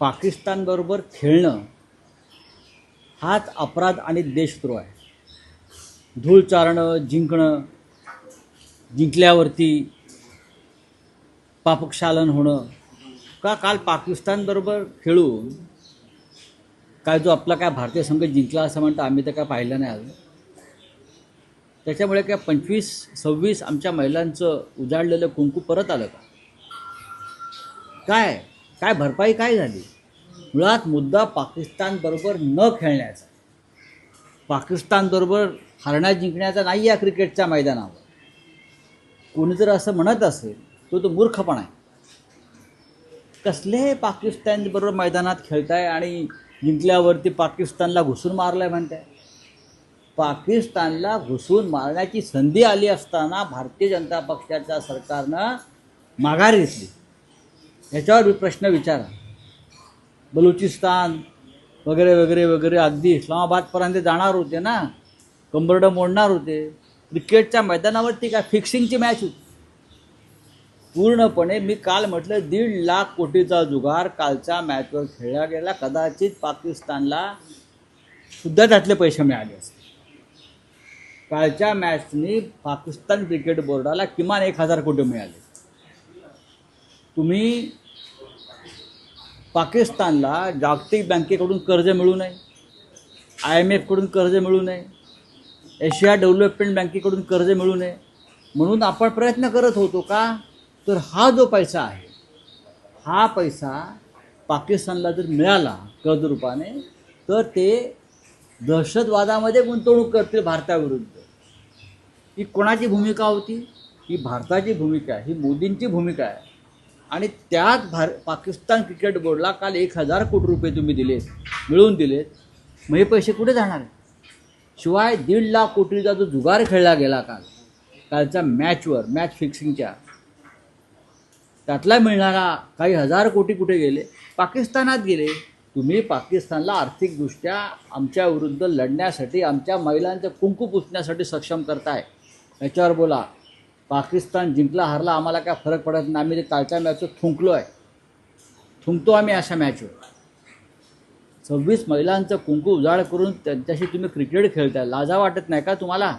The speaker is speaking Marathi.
पाकिस्तानबरोबर खेळणं हाच अपराध आणि देशद्रोह आहे. धूळ चारणं जिंकणं जिंकल्यावरती पापक्षालन होणं. का काल पाकिस्तानबरोबर खेळून काय जो आपला काय भारतीय संघ जिंकला असं म्हणतं आम्ही तर काय पाहिलं नाही आलं त्याच्यामुळे काय पंचवीस सव्वीस आमच्या महिलांचं उजाडलेलं कुंकू परत आलं का? काय? काय भरपाई काय झाली? मुळात मुद्दा पाकिस्तानबरोबर न खेळण्याचा. पाकिस्तानबरोबर हरण्या जिंकण्याचा नाही या क्रिकेटच्या मैदानावर. कोणी जर असं म्हणत असेल तो तो मूर्खपणा आहे. कसले पाकिस्तानबरोबर मैदानात खेळताय आणि जिंकल्यावरती पाकिस्तानला घुसून मारलंय म्हणताय. पाकिस्तानला घुसून मारण्याची संधी आली असताना भारतीय जनता पक्षाच्या सरकारनं माघार घेतली. याच्यावर मी प्रश्न विचारा. बलुचिस्तान वगैरे वगैरे वगैरे अगदी इस्लामाबादपर्यंत जाणार होते ना कंबरडं मोडणार होते. क्रिकेटच्या मैदानावरती काय फिक्सिंगची मॅच होती. पूर्णपणे मी काल म्हटलं दीड लाख कोटीचा जुगार कालच्या मॅचवर खेळला गेला. कदाचित पाकिस्तानला सुद्धा त्यातले पैसे मिळाले असते कालच्या मॅचनी पाकिस्तान क्रिकेट बोर्डाला किमान एक हजार कोटी मिळाले. तुम्ही पाकिस्तानला जागतिक बँकेकडून कर्ज मिळू नये आय एम एफकडून कर्ज मिळू नये एशिया डेव्हलपमेंट बँकेकडून कर्ज मिळू नये म्हणून आपण प्रयत्न करत होतो का? तर हा जो पैसा आहे हा पैसा पाकिस्तानला जर मिळाला कर्जरूपाने तर ते दहशतवादामध्ये गुंतवणूक करतील भारताविरुद्ध. ही कोणाची भूमिका होती? ही भारताची भूमिका आहे ही मोदींची भूमिका आहे. आणि त्यात भार पाकिस्तान क्रिकेट बोर्डला काल एक हजार कोटी रुपये तुम्ही दिलेत मिळवून दिलेत मग हे पैसे कुठे जाणार शिवाय दीड लाख कोटीचा जो जुगार खेळला गेला काल कालच्या मॅचवर मॅच फिक्सिंगच्या त्यातला मिळणारा काही हजार कोटी कुठे गेले? पाकिस्तानात गेले. तुम्ही पाकिस्तानला आर्थिकदृष्ट्या आमच्या विरुद्ध लढण्यासाठी आमच्या महिलांचं कुंकू पुसण्यासाठी सक्षम करताय. याच्यावर बोला. पाकिस्तान जिंकला हरला आम्हाला काय फरक पडत नाही. आम्ही ते कालच्या मॅचवर थुंकलो आहे थुंकतो आम्ही अशा मॅचवर सव्वीस महिलांचं कुंकू उजाड करून त्यांच्याशी तुम्ही क्रिकेट खेळताय. लाजा वाटत नाही का तुम्हाला?